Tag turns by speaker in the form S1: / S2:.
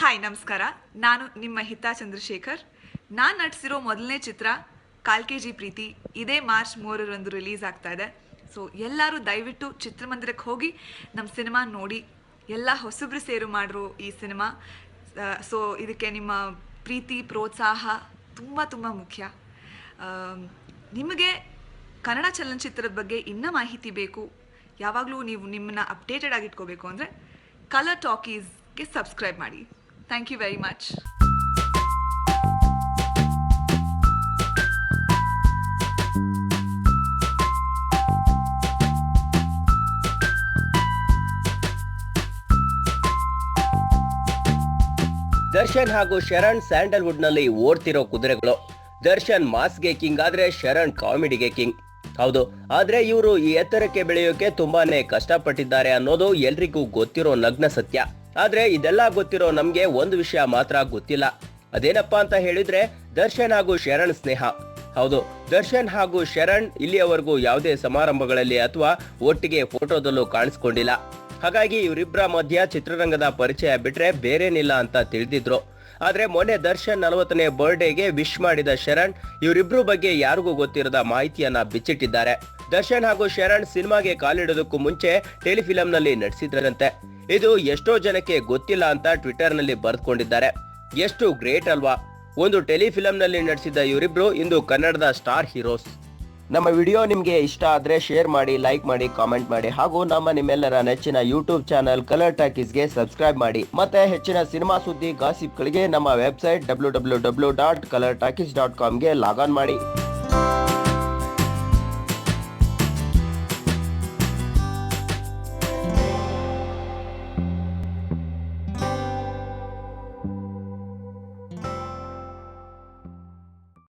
S1: Hi, ನಮಸ್ಕಾರ. ನಾನು ನಿಮ್ಮ ಹಿತಾ ಚಂದ್ರಶೇಖರ್. ನಾನು ನಟಿಸಿರೋ ಮೊದಲನೇ ಚಿತ್ರ, ಕಾಲ್ ಕೆ ಜಿ ಪ್ರೀತಿ, ಇದೇ ಮಾರ್ಚ್ ಮೂರರಂದು ರಿಲೀಸ್ ಆಗ್ತಾ ಇದೆ. ಸೊ ಎಲ್ಲರೂ ದಯವಿಟ್ಟು ಚಿತ್ರಮಂದಿರಕ್ಕೆ ಹೋಗಿ ನಮ್ಮ ಸಿನಿಮಾ ನೋಡಿ. ಎಲ್ಲ ಹೊಸಬ್ರು ಸೇರು ಮಾಡಿರೋ ಈ ಸಿನಿಮಾ. ಸೊ ಇದಕ್ಕೆ ನಿಮ್ಮ ಪ್ರೀತಿ, ಪ್ರೋತ್ಸಾಹ ತುಂಬ ತುಂಬ ಮುಖ್ಯ. ನಿಮಗೆ ಕನ್ನಡ ಚಲನಚಿತ್ರದ ಬಗ್ಗೆ ಇನ್ನೂ ಮಾಹಿತಿ ಬೇಕು. ಯಾವಾಗಲೂ ನೀವು ನಿಮ್ಮನ್ನ ಅಪ್ಡೇಟೆಡ್ ಆಗಿಟ್ಕೋಬೇಕು ಅಂದರೆ, ಕಲರ್ ಟಾಕೀಸ್ಗೆ ಸಬ್ಸ್ಕ್ರೈಬ್ ಮಾಡಿ. Thank you very much
S2: Darshan ಹಾಗೂ ಶರಣ್ ಸ್ಯಾಂಡಲ್ವುಡ್ನಲ್ಲಿ ಓಡ್ತಿರೋ ಕುದುರೆಗಳು. ದರ್ಶನ್ ಮಾಸ್ಗೆ ಕಿಂಗ್ ಆದ್ರೆ ಶರಣ್ ಕಾಮಿಡಿಗೆ ಕಿಂಗ್. ಹೌದು, ಆದ್ರೆ ಇವರು ಈ ಎತ್ತರಕ್ಕೆ ಬೆಳೆಯೋಕೆ ತುಂಬಾನೇ ಕಷ್ಟಪಟ್ಟಿದ್ದಾರೆ ಅನ್ನೋದು ಎಲ್ರಿಗೂ ಗೊತ್ತಿರೋ ನಗ್ನ ಸತ್ಯ. ಆದ್ರೆ ಇದೆಲ್ಲ ಗೊತ್ತಿರೋ ನಮ್ಗೆ ಒಂದು ವಿಷಯ ಮಾತ್ರ ಗೊತ್ತಿಲ್ಲ. ಅದೇನಪ್ಪಾ ಅಂತ ಹೇಳಿದ್ರೆ ದರ್ಶನ್ ಹಾಗೂ ಶರಣ್ ಸ್ನೇಹ. ಹೌದು, ದರ್ಶನ್ ಹಾಗೂ ಶರಣ್ ಇಲ್ಲಿಯವರೆಗೂ ಯಾವುದೇ ಸಮಾರಂಭಗಳಲ್ಲಿ ಅಥವಾ ಒಟ್ಟಿಗೆ ಫೋಟೋದಲ್ಲೂ ಕಾಣಿಸ್ಕೊಂಡಿಲ್ಲ. ಹಾಗಾಗಿ ಇವರಿಬ್ಬರ ಮಧ್ಯ ಚಿತ್ರರಂಗದ ಪರಿಚಯ ಬಿಟ್ರೆ ಬೇರೇನಿಲ್ಲ ಅಂತ ತಿಳಿದಿದ್ರು. ಆದ್ರೆ ಮೊನ್ನೆ ದರ್ಶನ್ ನಲವತ್ತನೇ ಬರ್ಡೇಗೆ ವಿಶ್ ಮಾಡಿದ ಶರಣ್ ಇವರಿಬ್ರು ಬಗ್ಗೆ ಯಾರಿಗೂ ಗೊತ್ತಿರದ ಮಾಹಿತಿಯನ್ನ ಬಿಚ್ಚಿಟ್ಟಿದ್ದಾರೆ. ದರ್ಶನ್ ಹಾಗೂ ಶರಣ್ ಸಿನಿಮಾಗೆ ಕಾಲಿಡೋದಕ್ಕೂ ಮುಂಚೆ ಟೆಲಿಫಿಲಂನಲ್ಲಿ ನಟಿಸಿದ್ರಂತೆ. ಇದು ಎಷ್ಟೋ ಜನಕ್ಕೆ ಗೊತ್ತಿಲ್ಲ ಅಂತ ಟ್ವಿಟರ್ನಲ್ಲಿ ಬರೆದುಕೊಂಡಿದ್ದಾರೆ. ಎಷ್ಟು ಗ್ರೇಟ್ ಅಲ್ವಾ? ಒಂದು ಟೆಲಿಫಿಲಂನಲ್ಲಿ ನಡೆಸಿದ ಇವರಿಬ್ರು ಇಂದು ಕನ್ನಡದ ಸ್ಟಾರ್ ಹೀರೋಸ್. ನಮ್ಮ ವಿಡಿಯೋ ನಿಮಗೆ ಇಷ್ಟ ಆದರೆ ಶೇರ್ ಮಾಡಿ, ಲೈಕ್ ಮಾಡಿ, ಕಾಮೆಂಟ್ ಮಾಡಿ ಹಾಗೂ ನಮ್ಮ ನಿಮ್ಮೆಲ್ಲರ ನೆಚ್ಚಿನ ಯೂಟ್ಯೂಬ್ ಚಾನಲ್ ಕಲರ್ ಟಾಕೀಸ್ಗೆ ಸಬ್ಸ್ಕ್ರೈಬ್ ಮಾಡಿ. ಮತ್ತೆ ಹೆಚ್ಚಿನ ಸಿನಿಮಾ ಸುದ್ದಿ ಗಾಸಿಪ್ಗಳಿಗೆ ನಮ್ಮ website W W W dot colour talkies dot ಕಾಮ್ಗೆ log ಮಾಡಿ.